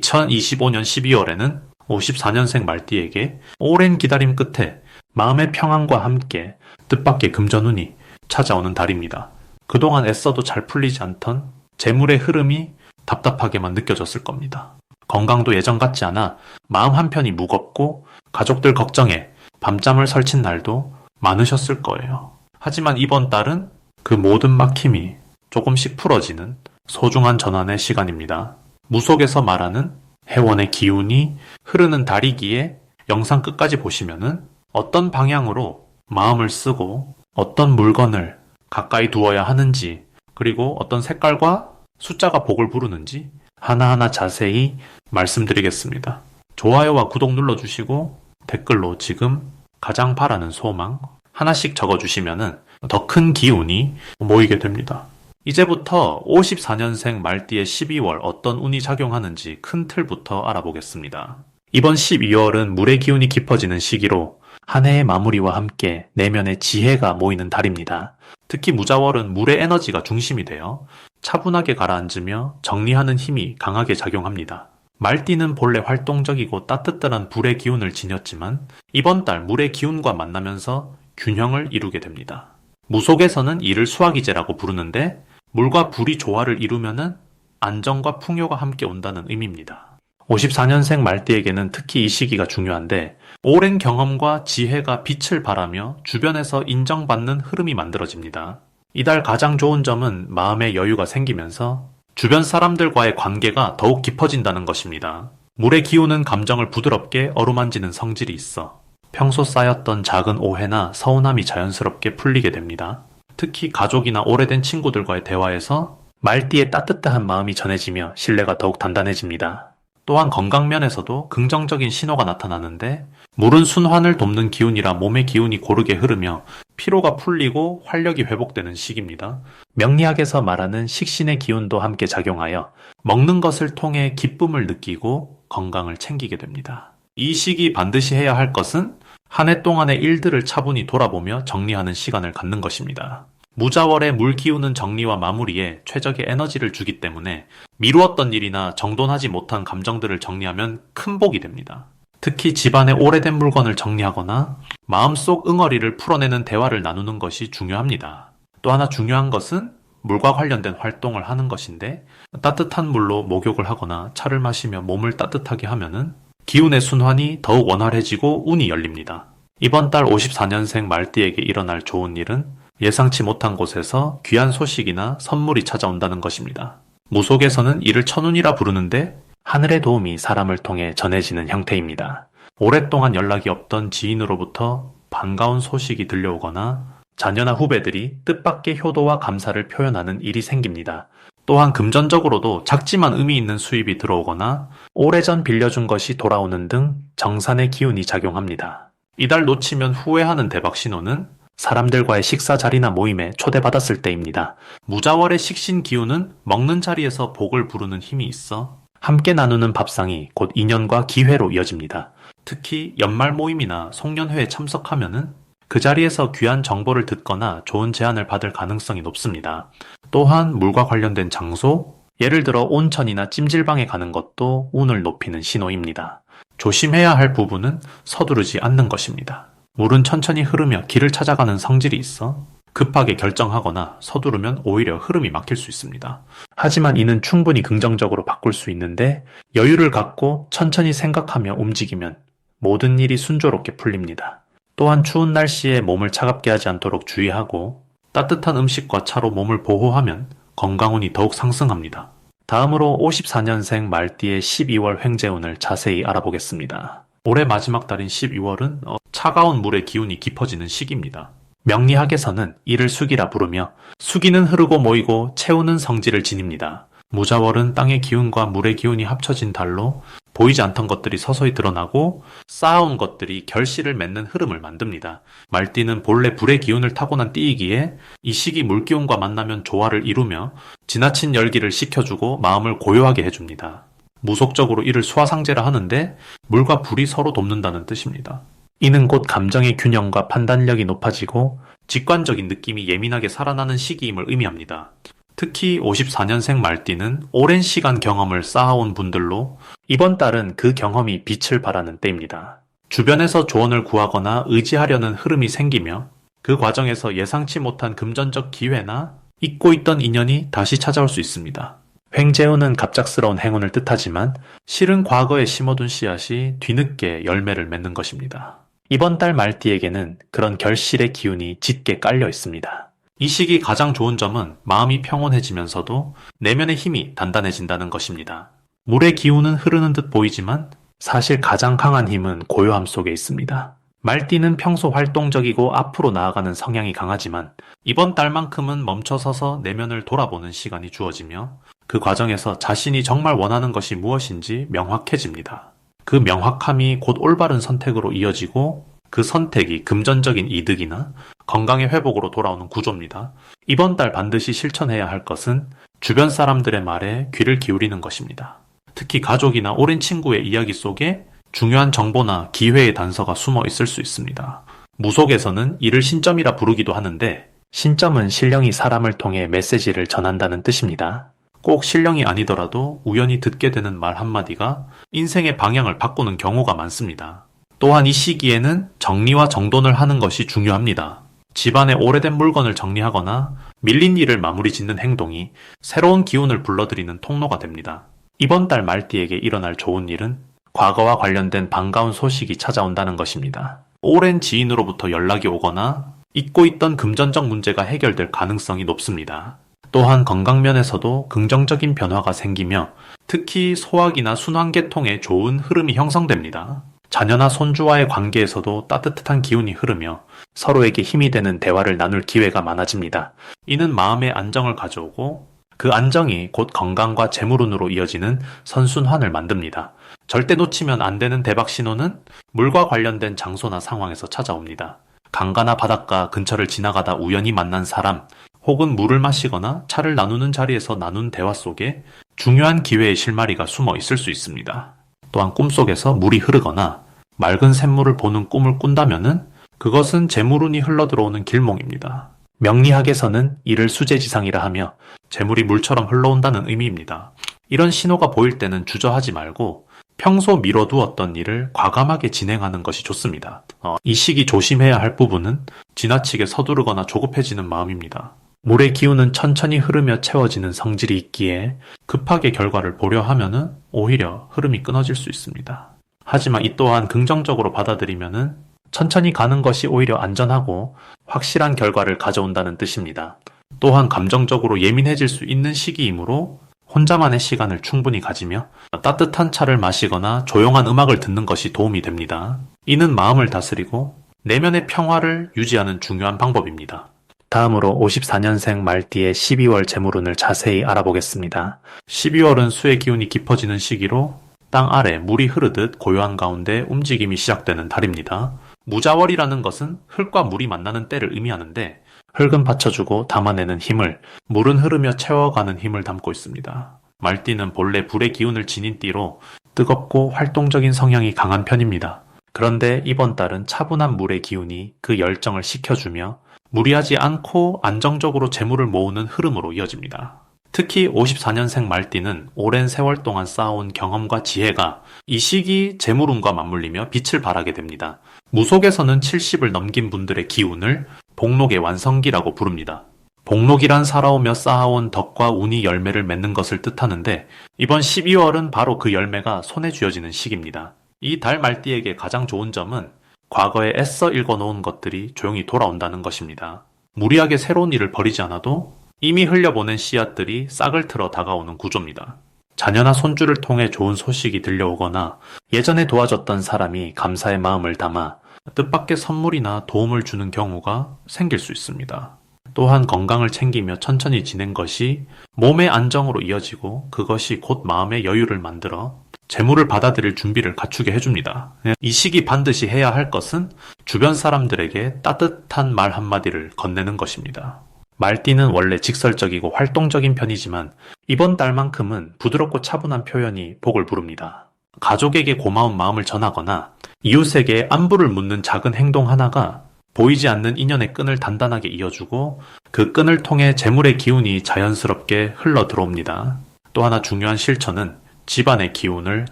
2025년 12월에는 54년생 말띠에게 오랜 기다림 끝에 마음의 평안과 함께 뜻밖의 금전운이 찾아오는 달입니다. 그동안 애써도 잘 풀리지 않던 재물의 흐름이 답답하게만 느껴졌을 겁니다. 건강도 예전 같지 않아 마음 한편이 무겁고 가족들 걱정에 밤잠을 설친 날도 많으셨을 거예요. 하지만 이번 달은 그 모든 막힘이 조금씩 풀어지는 소중한 전환의 시간입니다. 무속에서 말하는 해원의 기운이 흐르는 달이기에 영상 끝까지 보시면은 어떤 방향으로 마음을 쓰고 어떤 물건을 가까이 두어야 하는지 그리고 어떤 색깔과 숫자가 복을 부르는지 하나하나 자세히 말씀드리겠습니다. 좋아요와 구독 눌러주시고 댓글로 지금 가장 바라는 소망 하나씩 적어주시면 더큰 기운이 모이게 됩니다. 이제부터 54년생 말띠의 12월 어떤 운이 작용하는지 큰 틀부터 알아보겠습니다. 이번 12월은 물의 기운이 깊어지는 시기로 한 해의 마무리와 함께 내면의 지혜가 모이는 달입니다. 특히 무자월은 물의 에너지가 중심이 되어 차분하게 가라앉으며 정리하는 힘이 강하게 작용합니다. 말띠는 본래 활동적이고 따뜻한 불의 기운을 지녔지만 이번 달 물의 기운과 만나면서 균형을 이루게 됩니다. 무속에서는 이를 수화기제라고 부르는데 물과 불이 조화를 이루면은 안정과 풍요가 함께 온다는 의미입니다. 54년생 말띠에게는 특히 이 시기가 중요한데 오랜 경험과 지혜가 빛을 발하며 주변에서 인정받는 흐름이 만들어집니다. 이달 가장 좋은 점은 마음의 여유가 생기면서 주변 사람들과의 관계가 더욱 깊어진다는 것입니다. 물의 기운은 감정을 부드럽게 어루만지는 성질이 있어 평소 쌓였던 작은 오해나 서운함이 자연스럽게 풀리게 됩니다. 특히 가족이나 오래된 친구들과의 대화에서 말띠의 따뜻한 마음이 전해지며 신뢰가 더욱 단단해집니다. 또한 건강면에서도 긍정적인 신호가 나타나는데 물은 순환을 돕는 기운이라 몸의 기운이 고르게 흐르며 피로가 풀리고 활력이 회복되는 시기입니다. 명리학에서 말하는 식신의 기운도 함께 작용하여 먹는 것을 통해 기쁨을 느끼고 건강을 챙기게 됩니다. 이 시기 반드시 해야 할 것은 한 해 동안의 일들을 차분히 돌아보며 정리하는 시간을 갖는 것입니다. 무자월의 물 기운은 정리와 마무리에 최적의 에너지를 주기 때문에 미루었던 일이나 정돈하지 못한 감정들을 정리하면 큰 복이 됩니다. 특히 집안의 오래된 물건을 정리하거나 마음속 응어리를 풀어내는 대화를 나누는 것이 중요합니다. 또 하나 중요한 것은 물과 관련된 활동을 하는 것인데 따뜻한 물로 목욕을 하거나 차를 마시며 몸을 따뜻하게 하면은 기운의 순환이 더욱 원활해지고 운이 열립니다. 이번 달 54년생 말띠에게 일어날 좋은 일은 예상치 못한 곳에서 귀한 소식이나 선물이 찾아온다는 것입니다. 무속에서는 이를 천운이라 부르는데 하늘의 도움이 사람을 통해 전해지는 형태입니다. 오랫동안 연락이 없던 지인으로부터 반가운 소식이 들려오거나 자녀나 후배들이 뜻밖의 효도와 감사를 표현하는 일이 생깁니다. 또한 금전적으로도 작지만 의미 있는 수입이 들어오거나 오래전 빌려준 것이 돌아오는 등 정산의 기운이 작용합니다. 이달 놓치면 후회하는 대박 신호는 사람들과의 식사 자리나 모임에 초대받았을 때입니다. 무자월의 식신 기운은 먹는 자리에서 복을 부르는 힘이 있어 함께 나누는 밥상이 곧 인연과 기회로 이어집니다. 특히 연말 모임이나 송년회에 참석하면은 그 자리에서 귀한 정보를 듣거나 좋은 제안을 받을 가능성이 높습니다. 또한 물과 관련된 장소, 예를 들어 온천이나 찜질방에 가는 것도 운을 높이는 신호입니다. 조심해야 할 부분은 서두르지 않는 것입니다. 물은 천천히 흐르며 길을 찾아가는 성질이 있어 급하게 결정하거나 서두르면 오히려 흐름이 막힐 수 있습니다. 하지만 이는 충분히 긍정적으로 바꿀 수 있는데 여유를 갖고 천천히 생각하며 움직이면 모든 일이 순조롭게 풀립니다. 또한 추운 날씨에 몸을 차갑게 하지 않도록 주의하고 따뜻한 음식과 차로 몸을 보호하면 건강운이 더욱 상승합니다. 다음으로 54년생 말띠의 12월 횡재운을 자세히 알아보겠습니다. 올해 마지막 달인 12월은 어, 차가운 물의 기운이 깊어지는 시기입니다. 명리학에서는 이를 수기라 부르며 수기는 흐르고 모이고 채우는 성질을 지닙니다. 무자월은 땅의 기운과 물의 기운이 합쳐진 달로 보이지 않던 것들이 서서히 드러나고 쌓아온 것들이 결실을 맺는 흐름을 만듭니다. 말띠는 본래 불의 기운을 타고난 띠이기에 이 시기 물기운과 만나면 조화를 이루며 지나친 열기를 식혀주고 마음을 고요하게 해줍니다. 무속적으로 이를 수화상제라 하는데 물과 불이 서로 돕는다는 뜻입니다. 이는 곧 감정의 균형과 판단력이 높아지고 직관적인 느낌이 예민하게 살아나는 시기임을 의미합니다. 특히 54년생 말띠는 오랜 시간 경험을 쌓아온 분들로 이번 달은 그 경험이 빛을 발하는 때입니다. 주변에서 조언을 구하거나 의지하려는 흐름이 생기며 그 과정에서 예상치 못한 금전적 기회나 잊고 있던 인연이 다시 찾아올 수 있습니다. 횡재우는 갑작스러운 행운을 뜻하지만 실은 과거에 심어둔 씨앗이 뒤늦게 열매를 맺는 것입니다. 이번 달 말띠에게는 그런 결실의 기운이 짙게 깔려 있습니다. 이 시기 가장 좋은 점은 마음이 평온해지면서도 내면의 힘이 단단해진다는 것입니다. 물의 기운은 흐르는 듯 보이지만 사실 가장 강한 힘은 고요함 속에 있습니다. 말띠는 평소 활동적이고 앞으로 나아가는 성향이 강하지만 이번 달만큼은 멈춰서서 내면을 돌아보는 시간이 주어지며 그 과정에서 자신이 정말 원하는 것이 무엇인지 명확해집니다. 그 명확함이 곧 올바른 선택으로 이어지고 그 선택이 금전적인 이득이나 건강의 회복으로 돌아오는 구조입니다. 이번 달 반드시 실천해야 할 것은 주변 사람들의 말에 귀를 기울이는 것입니다. 특히 가족이나 오랜 친구의 이야기 속에 중요한 정보나 기회의 단서가 숨어 있을 수 있습니다. 무속에서는 이를 신점이라 부르기도 하는데 신점은 신령이 사람을 통해 메시지를 전한다는 뜻입니다. 꼭 신령이 아니더라도 우연히 듣게 되는 말 한마디가 인생의 방향을 바꾸는 경우가 많습니다. 또한 이 시기에는 정리와 정돈을 하는 것이 중요합니다. 집안의 오래된 물건을 정리하거나 밀린 일을 마무리 짓는 행동이 새로운 기운을 불러들이는 통로가 됩니다. 이번 달 말띠에게 일어날 좋은 일은 과거와 관련된 반가운 소식이 찾아온다는 것입니다. 오랜 지인으로부터 연락이 오거나 잊고 있던 금전적 문제가 해결될 가능성이 높습니다. 또한 건강면에서도 긍정적인 변화가 생기며 특히 소화기나 순환계통에 좋은 흐름이 형성됩니다. 자녀나 손주와의 관계에서도 따뜻한 기운이 흐르며 서로에게 힘이 되는 대화를 나눌 기회가 많아집니다. 이는 마음의 안정을 가져오고 그 안정이 곧 건강과 재물운으로 이어지는 선순환을 만듭니다. 절대 놓치면 안 되는 대박 신호는 물과 관련된 장소나 상황에서 찾아옵니다. 강가나 바닷가 근처를 지나가다 우연히 만난 사람, 혹은 물을 마시거나 차를 나누는 자리에서 나눈 대화 속에 중요한 기회의 실마리가 숨어 있을 수 있습니다. 또한 꿈속에서 물이 흐르거나 맑은 샘물을 보는 꿈을 꾼다면은 그것은 재물운이 흘러들어오는 길몽입니다. 명리학에서는 이를 수제지상이라 하며 재물이 물처럼 흘러온다는 의미입니다. 이런 신호가 보일 때는 주저하지 말고 평소 미뤄두었던 일을 과감하게 진행하는 것이 좋습니다. 어, 이 시기 조심해야 할 부분은 지나치게 서두르거나 조급해지는 마음입니다. 물의 기운은 천천히 흐르며 채워지는 성질이 있기에 급하게 결과를 보려 하면은 오히려 흐름이 끊어질 수 있습니다. 하지만 이 또한 긍정적으로 받아들이면은 천천히 가는 것이 오히려 안전하고 확실한 결과를 가져온다는 뜻입니다. 또한 감정적으로 예민해질 수 있는 시기이므로 혼자만의 시간을 충분히 가지며 따뜻한 차를 마시거나 조용한 음악을 듣는 것이 도움이 됩니다. 이는 마음을 다스리고 내면의 평화를 유지하는 중요한 방법입니다. 다음으로 54년생 말띠의 12월 재물운을 자세히 알아보겠습니다. 12월은 수의 기운이 깊어지는 시기로 땅 아래 물이 흐르듯 고요한 가운데 움직임이 시작되는 달입니다. 무자월이라는 것은 흙과 물이 만나는 때를 의미하는데 흙은 받쳐주고 담아내는 힘을, 물은 흐르며 채워가는 힘을 담고 있습니다. 말띠는 본래 불의 기운을 지닌 띠로 뜨겁고 활동적인 성향이 강한 편입니다. 그런데 이번 달은 차분한 물의 기운이 그 열정을 식혀주며 무리하지 않고 안정적으로 재물을 모으는 흐름으로 이어집니다. 특히 54년생 말띠는 오랜 세월 동안 쌓아온 경험과 지혜가 이 시기 재물운과 맞물리며 빛을 발하게 됩니다. 무속에서는 70을 넘긴 분들의 기운을 복록의 완성기라고 부릅니다. 복록이란 살아오며 쌓아온 덕과 운이 열매를 맺는 것을 뜻하는데 이번 12월은 바로 그 열매가 손에 쥐어지는 시기입니다. 이 달 말띠에게 가장 좋은 점은 과거에 애써 읽어놓은 것들이 조용히 돌아온다는 것입니다. 무리하게 새로운 일을 벌이지 않아도 이미 흘려보낸 씨앗들이 싹을 틀어 다가오는 구조입니다. 자녀나 손주를 통해 좋은 소식이 들려오거나 예전에 도와줬던 사람이 감사의 마음을 담아 뜻밖의 선물이나 도움을 주는 경우가 생길 수 있습니다. 또한 건강을 챙기며 천천히 지낸 것이 몸의 안정으로 이어지고 그것이 곧 마음의 여유를 만들어 재물을 받아들일 준비를 갖추게 해줍니다. 이 시기 반드시 해야 할 것은 주변 사람들에게 따뜻한 말 한마디를 건네는 것입니다. 말띠는 원래 직설적이고 활동적인 편이지만 이번 달만큼은 부드럽고 차분한 표현이 복을 부릅니다. 가족에게 고마운 마음을 전하거나 이웃에게 안부를 묻는 작은 행동 하나가 보이지 않는 인연의 끈을 단단하게 이어주고 그 끈을 통해 재물의 기운이 자연스럽게 흘러 들어옵니다. 또 하나 중요한 실천은 집안의 기운을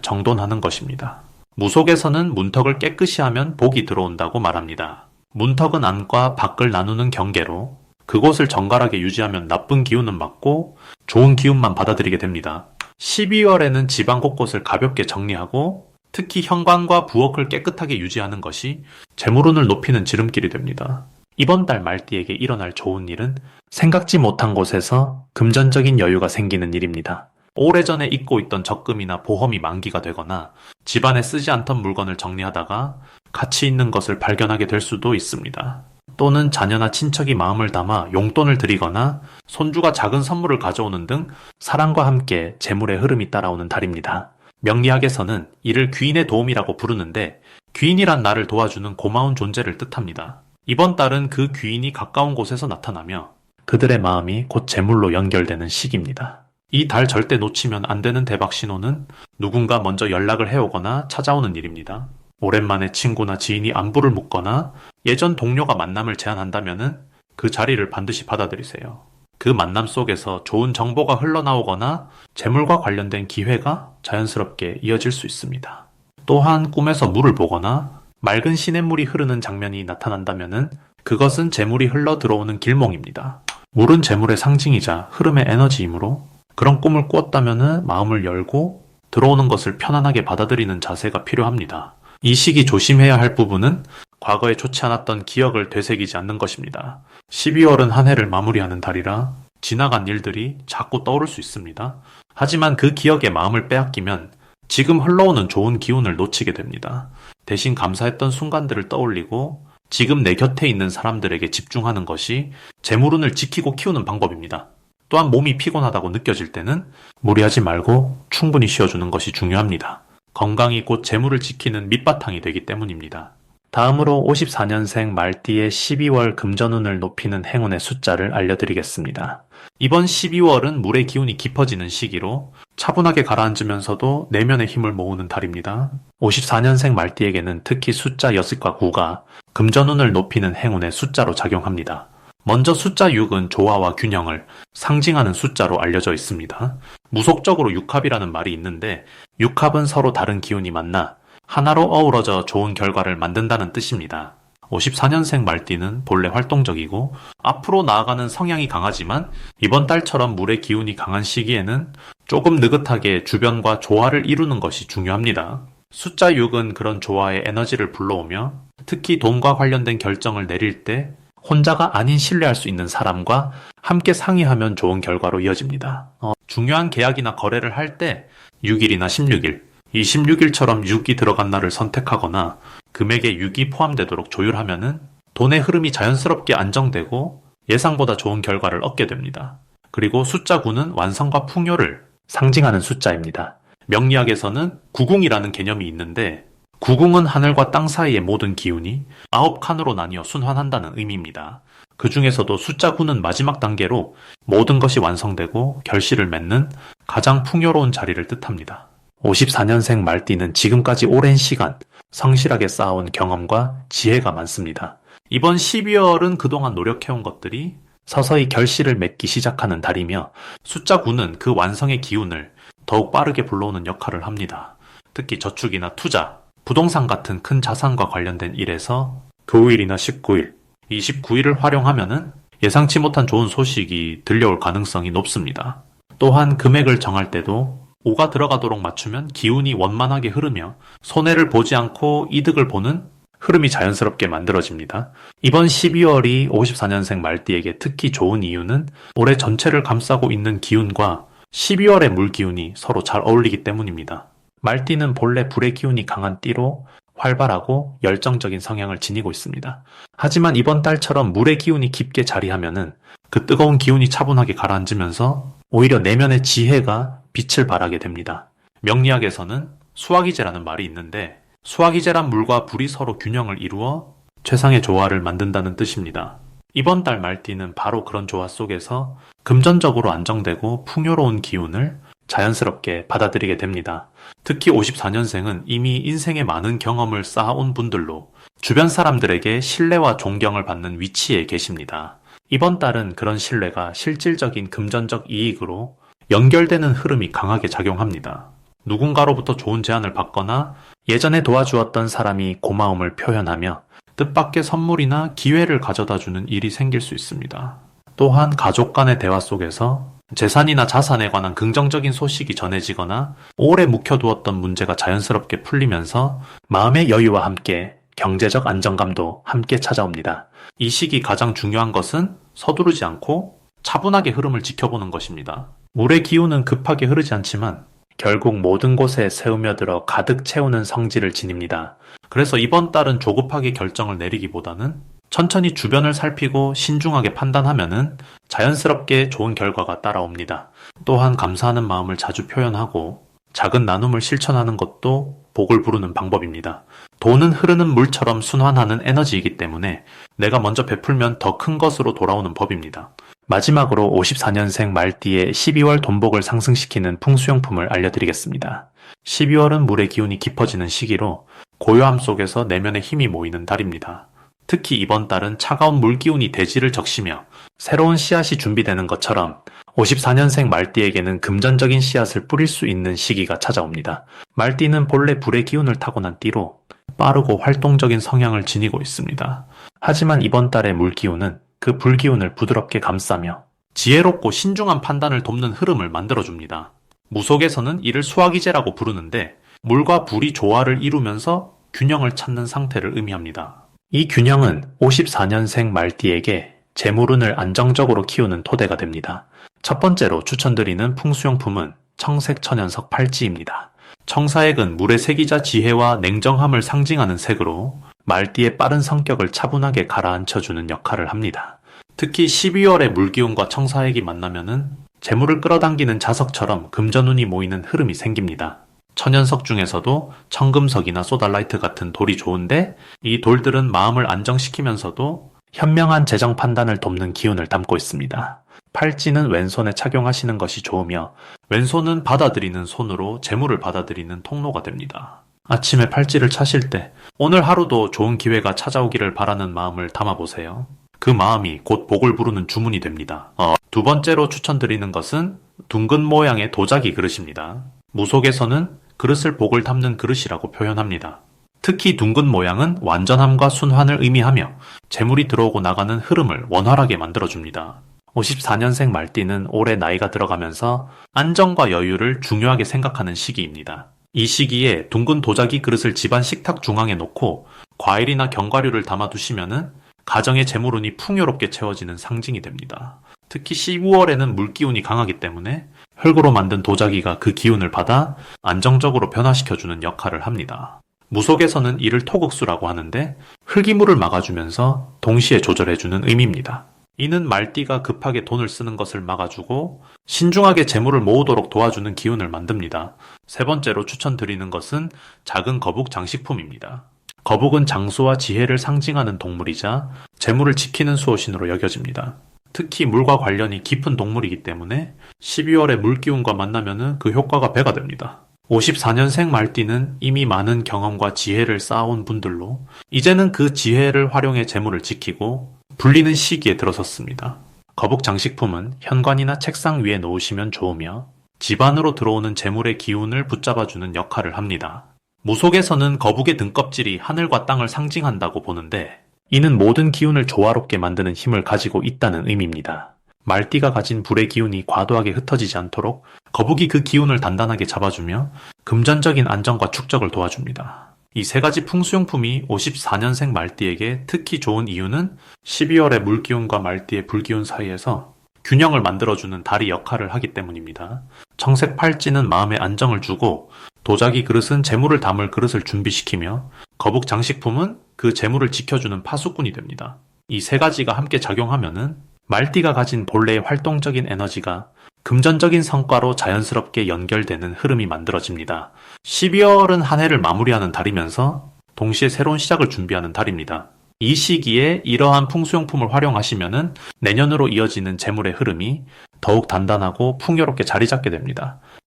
정돈하는 것입니다. 무속에서는 문턱을 깨끗이 하면 복이 들어온다고 말합니다. 문턱은 안과 밖을 나누는 경계로 그곳을 정갈하게 유지하면 나쁜 기운은 막고 좋은 기운만 받아들이게 됩니다. 12월에는 집안 곳곳을 가볍게 정리하고 특히 현관과 부엌을 깨끗하게 유지하는 것이 재물운을 높이는 지름길이 됩니다. 이번 달 말띠에게 일어날 좋은 일은 생각지 못한 곳에서 금전적인 여유가 생기는 일입니다. 오래전에 잊고 있던 적금이나 보험이 만기가 되거나 집안에 쓰지 않던 물건을 정리하다가 가치 있는 것을 발견하게 될 수도 있습니다. 또는 자녀나 친척이 마음을 담아 용돈을 드리거나 손주가 작은 선물을 가져오는 등 사랑과 함께 재물의 흐름이 따라오는 달입니다. 명리학에서는 이를 귀인의 도움이라고 부르는데 귀인이란 나를 도와주는 고마운 존재를 뜻합니다. 이번 달은 그 귀인이 가까운 곳에서 나타나며 그들의 마음이 곧 재물로 연결되는 시기입니다. 이 달 절대 놓치면 안 되는 대박 신호는 누군가 먼저 연락을 해오거나 찾아오는 일입니다. 오랜만에 친구나 지인이 안부를 묻거나 예전 동료가 만남을 제안한다면 그 자리를 반드시 받아들이세요. 그 만남 속에서 좋은 정보가 흘러나오거나 재물과 관련된 기회가 자연스럽게 이어질 수 있습니다. 또한 꿈에서 물을 보거나 맑은 시냇물이 흐르는 장면이 나타난다면 그것은 재물이 흘러 들어오는 길몽입니다. 물은 재물의 상징이자 흐름의 에너지이므로 그런 꿈을 꾸었다면 마음을 열고 들어오는 것을 편안하게 받아들이는 자세가 필요합니다. 이 시기 조심해야 할 부분은 과거에 좋지 않았던 기억을 되새기지 않는 것입니다. 12월은 한 해를 마무리하는 달이라 지나간 일들이 자꾸 떠오를 수 있습니다. 하지만 그 기억에 마음을 빼앗기면 지금 흘러오는 좋은 기운을 놓치게 됩니다. 대신 감사했던 순간들을 떠올리고 지금 내 곁에 있는 사람들에게 집중하는 것이 재물운을 지키고 키우는 방법입니다. 또한 몸이 피곤하다고 느껴질 때는 무리하지 말고 충분히 쉬어주는 것이 중요합니다. 건강이 곧 재물을 지키는 밑바탕이 되기 때문입니다. 다음으로 54년생 말띠의 12월 금전운을 높이는 행운의 숫자를 알려드리겠습니다. 이번 12월은 물의 기운이 깊어지는 시기로 차분하게 가라앉으면서도 내면의 힘을 모으는 달입니다. 54년생 말띠에게는 특히 숫자 6과 9가 금전운을 높이는 행운의 숫자로 작용합니다. 먼저 숫자 6은 조화와 균형을 상징하는 숫자로 알려져 있습니다. 무속적으로 육합이라는 말이 있는데 육합은 서로 다른 기운이 만나 하나로 어우러져 좋은 결과를 만든다는 뜻입니다. 54년생 말띠는 본래 활동적이고 앞으로 나아가는 성향이 강하지만 이번 달처럼 물의 기운이 강한 시기에는 조금 느긋하게 주변과 조화를 이루는 것이 중요합니다. 숫자 6은 그런 조화의 에너지를 불러오며 특히 돈과 관련된 결정을 내릴 때 혼자가 아닌 신뢰할 수 있는 사람과 함께 상의하면 좋은 결과로 이어집니다. 어, 중요한 계약이나 거래를 할 때 6일이나 16일, 이 16일처럼 6이 들어간 날을 선택하거나 금액에 6이 포함되도록 조율하면은 돈의 흐름이 자연스럽게 안정되고 예상보다 좋은 결과를 얻게 됩니다. 그리고 숫자 9는 완성과 풍요를 상징하는 숫자입니다. 명리학에서는 구궁이라는 개념이 있는데 구궁은 하늘과 땅 사이의 모든 기운이 아홉 칸으로 나뉘어 순환한다는 의미입니다. 그 중에서도 숫자 9는 마지막 단계로 모든 것이 완성되고 결실을 맺는 가장 풍요로운 자리를 뜻합니다. 54년생 말띠는 지금까지 오랜 시간 성실하게 쌓아온 경험과 지혜가 많습니다. 이번 12월은 그동안 노력해온 것들이 서서히 결실을 맺기 시작하는 달이며 숫자 9는 그 완성의 기운을 더욱 빠르게 불러오는 역할을 합니다. 특히 저축이나 투자, 부동산 같은 큰 자산과 관련된 일에서 9일이나 19일, 29일을 활용하면은 예상치 못한 좋은 소식이 들려올 가능성이 높습니다. 또한 금액을 정할 때도 5가 들어가도록 맞추면 기운이 원만하게 흐르며 손해를 보지 않고 이득을 보는 흐름이 자연스럽게 만들어집니다. 이번 12월이 54년생 말띠에게 특히 좋은 이유는 올해 전체를 감싸고 있는 기운과 12월의 물 기운이 서로 잘 어울리기 때문입니다. 말띠는 본래 불의 기운이 강한 띠로 활발하고 열정적인 성향을 지니고 있습니다. 하지만 이번 달처럼 물의 기운이 깊게 자리하면은 그 뜨거운 기운이 차분하게 가라앉으면서 오히려 내면의 지혜가 빛을 발하게 됩니다. 명리학에서는 수화기제라는 말이 있는데 수화기제란 물과 불이 서로 균형을 이루어 최상의 조화를 만든다는 뜻입니다. 이번 달 말띠는 바로 그런 조화 속에서 금전적으로 안정되고 풍요로운 기운을 자연스럽게 받아들이게 됩니다. 특히 54년생은 이미 인생의 많은 경험을 쌓아온 분들로 주변 사람들에게 신뢰와 존경을 받는 위치에 계십니다. 이번 달은 그런 신뢰가 실질적인 금전적 이익으로 연결되는 흐름이 강하게 작용합니다. 누군가로부터 좋은 제안을 받거나 예전에 도와주었던 사람이 고마움을 표현하며 뜻밖의 선물이나 기회를 가져다 주는 일이 생길 수 있습니다. 또한 가족 간의 대화 속에서 재산이나 자산에 관한 긍정적인 소식이 전해지거나 오래 묵혀두었던 문제가 자연스럽게 풀리면서 마음의 여유와 함께 경제적 안정감도 함께 찾아옵니다. 이 시기 가장 중요한 것은 서두르지 않고 차분하게 흐름을 지켜보는 것입니다. 물의 기운은 급하게 흐르지 않지만 결국 모든 곳에 새우며들어 가득 채우는 성질을 지닙니다. 그래서 이번 달은 조급하게 결정을 내리기보다는 천천히 주변을 살피고 신중하게 판단하면은 자연스럽게 좋은 결과가 따라옵니다. 또한 감사하는 마음을 자주 표현하고 작은 나눔을 실천하는 것도 복을 부르는 방법입니다. 돈은 흐르는 물처럼 순환하는 에너지이기 때문에 내가 먼저 베풀면 더 큰 것으로 돌아오는 법입니다. 마지막으로 54년생 말띠의 12월 돈복을 상승시키는 풍수용품을 알려드리겠습니다. 12월은 물의 기운이 깊어지는 시기로 고요함 속에서 내면의 힘이 모이는 달입니다. 특히 이번 달은 차가운 물 기운이 대지를 적시며 새로운 씨앗이 준비되는 것처럼 54년생 말띠에게는 금전적인 씨앗을 뿌릴 수 있는 시기가 찾아옵니다. 말띠는 본래 불의 기운을 타고난 띠로 빠르고 활동적인 성향을 지니고 있습니다. 하지만 이번 달의 물 기운은 그 불기운을 부드럽게 감싸며 지혜롭고 신중한 판단을 돕는 흐름을 만들어줍니다. 무속에서는 이를 수화기제라고 부르는데 물과 불이 조화를 이루면서 균형을 찾는 상태를 의미합니다. 이 균형은 54년생 말띠에게 재물운을 안정적으로 키우는 토대가 됩니다. 첫 번째로 추천드리는 풍수용품은 청색 천연석 팔찌입니다. 청사액은 물의 색이자 지혜와 냉정함을 상징하는 색으로 말띠의 빠른 성격을 차분하게 가라앉혀주는 역할을 합니다. 특히 12월에 물기운과 청사액이 만나면은 재물을 끌어당기는 자석처럼 금전운이 모이는 흐름이 생깁니다. 천연석 중에서도 청금석이나 소달라이트 같은 돌이 좋은데 이 돌들은 마음을 안정시키면서도 현명한 재정 판단을 돕는 기운을 담고 있습니다. 팔찌는 왼손에 착용하시는 것이 좋으며 왼손은 받아들이는 손으로 재물을 받아들이는 통로가 됩니다. 아침에 팔찌를 차실 때 오늘 하루도 좋은 기회가 찾아오기를 바라는 마음을 담아보세요. 그 마음이 곧 복을 부르는 주문이 됩니다. 어, 두 번째로 추천드리는 것은 둥근 모양의 도자기 그릇입니다. 무속에서는 그릇을 복을 담는 그릇이라고 표현합니다. 특히 둥근 모양은 완전함과 순환을 의미하며 재물이 들어오고 나가는 흐름을 원활하게 만들어줍니다. 54년생 말띠는 올해 나이가 들어가면서 안정과 여유를 중요하게 생각하는 시기입니다. 이 시기에 둥근 도자기 그릇을 집안 식탁 중앙에 놓고 과일이나 견과류를 담아두시면은 가정의 재물운이 풍요롭게 채워지는 상징이 됩니다. 특히 12월에는 물기운이 강하기 때문에 흙으로 만든 도자기가 그 기운을 받아 안정적으로 변화시켜주는 역할을 합니다. 무속에서는 이를 토극수라고 하는데 흙이 물을 막아주면서 동시에 조절해주는 의미입니다. 이는 말띠가 급하게 돈을 쓰는 것을 막아주고 신중하게 재물을 모으도록 도와주는 기운을 만듭니다. 세 번째로 추천드리는 것은 작은 거북 장식품입니다. 거북은 장수와 지혜를 상징하는 동물이자 재물을 지키는 수호신으로 여겨집니다. 특히 물과 관련이 깊은 동물이기 때문에 12월에 물기운과 만나면 그 효과가 배가 됩니다. 54년생 말띠는 이미 많은 경험과 지혜를 쌓아온 분들로 이제는 그 지혜를 활용해 재물을 지키고 불리는 시기에 들어섰습니다. 거북 장식품은 현관이나 책상 위에 놓으시면 좋으며 집안으로 들어오는 재물의 기운을 붙잡아주는 역할을 합니다. 무속에서는 거북의 등껍질이 하늘과 땅을 상징한다고 보는데 이는 모든 기운을 조화롭게 만드는 힘을 가지고 있다는 의미입니다. 말띠가 가진 불의 기운이 과도하게 흩어지지 않도록 거북이 그 기운을 단단하게 잡아주며 금전적인 안정과 축적을 도와줍니다. 이 세 가지 풍수용품이 54년생 말띠에게 특히 좋은 이유는 12월의 물기운과 말띠의 불기운 사이에서 균형을 만들어주는 달이 역할을 하기 때문입니다. 청색 팔찌는 마음의 안정을 주고 도자기 그릇은 재물을 담을 그릇을 준비시키며 거북 장식품은 그 재물을 지켜주는 파수꾼이 됩니다. 이 세 가지가 함께 작용하면은 말띠가 가진 본래의 활동적인 에너지가 금전적인 성과로 자연스럽게 연결되는 흐름이 만들어집니다. 12월은 한 해를 마무리하는 달이면서 동시에 새로운 시작을 준비하는 달입니다. 이 시기에 이러한 풍수용품을 활용하시면 내년으로 이어지는 재물의 흐름이 더욱 단단하고 풍요롭게 자리 잡게 됩니다.